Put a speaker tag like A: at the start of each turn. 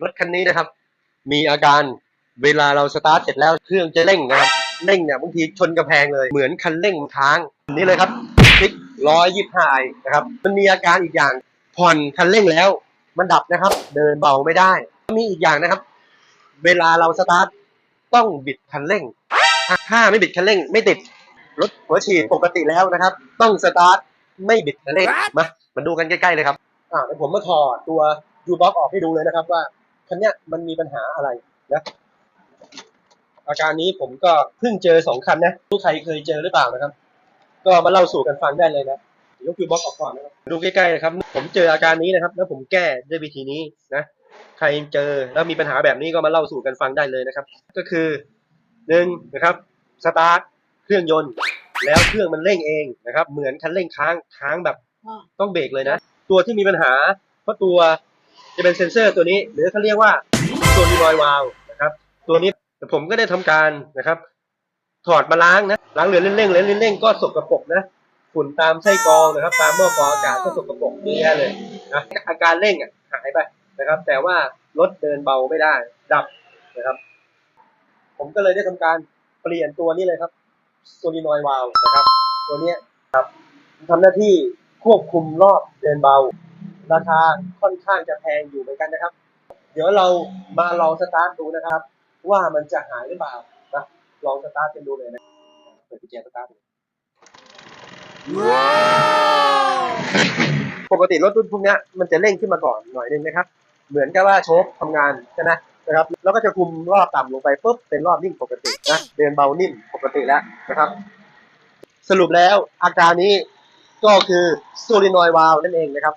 A: รถคันนี้นะครับ มีอาการเวลาเราสตาร์ทเสร็จแล้วเครื่องจะเร่งนะครับเร่งเนี่ยบางทีชนกระแพงเลยเหมือนคันเร่งมันค้างอันนี้เลยครับคลิกร้อยยี่ห้านะครับ มันมีอาการอีกอย่างผ่อนคันเร่งแล้ว มันดับนะครับ เดินเบาไม่ได้ มีอีกอย่างนะครับ เวลาเราสตาร์ทต้องบิดคันเร่ง ถ้าไม่บิดคันเร่ง ไม่ติดรถหัวฉีดปกติแล้วนะครับ ต้องสตาร์ทไม่บิดคันเร่งมามาดูกันใกล้ๆเลยครับอ่าเดี๋ยวผมมาถอดตัวยูบ็อกออกให้ดูเลยนะครับว่า คันเนี้ยมันมีปัญหาอะไรนะอาการนี้ผมก็เพิ่งเจอสองคันนะทุกใครเคยเจอหรือเปล่านะครับ ก็มาเล่าสู่กันฟังได้เลยนะยกยูบ็อกออกก่อนนะครับดูใกล้ๆนะครับ ผมเจออาการนี้นะครับ แล้วผมแก้ด้วยวิธีนี้นะใครเจอแล้วมีปัญหาแบบนี้ก็มาเล่าสู่กันฟังได้เลยนะครับ ก็คือหนึ่งนะครับสตาร์ทเครื่องยนต์แล้วเครื่องมันเร่งเองนะครับ เหมือนคันเร่งค้างค้างแบบต้องเบรกเลยนะ ตัวที่มีปัญหาเพราะตัว จะเป็นเซ็นเซอร์ตัวนี้ หรือเขาเรียกว่าตัวรีวอยวาลนะครับ ตัวนี้ผมก็ได้ทำการนะครับ ถอดมาล้างนะล้างเรือเร่งๆเร่งเร่งๆก็สกปรกนะฝุ่นตามไส้กรองนะครับ ตามหม้อกรองอากาศก็สกปรกเยอะแยะเลยนะอาการเร่งอะหายไปนะครับ แต่ว่ารถเดินเบาไม่ได้ดับนะครับ ผมก็เลยได้ทำการเปลี่ยนตัวนี้เลยครับโซลินอยวาลนะครับ ตัวนี้ครับทำหน้าที่ควบคุมรอบเดินเบา ราคาค่อนข้างจะแพงอยู่เหมือนกันนะครับ เดี๋ยวเรามาลองสตาร์ทดูนะครับ ว่ามันจะหายหรือเปล่านะลองสตาร์ทกันดูเลยนะเปิดกุญแจสตาร์ทดูปกติรถรุ่นพวกเนี้ยมันจะเร่งขึ้นมาก่อนหน่อยนึงนะครับ เหมือนกับว่าโชคทำงานใช่ไหมนะครับแล้วก็จะคุมรอบต่ำลงไปปุ๊บเป็นรอบนิ่งปกตินะเดินเบานิ่มปกติแล้วนะครับ สรุปแล้วอาการนี้ก็คือโซลินอยวาลนั่นเองนะครับ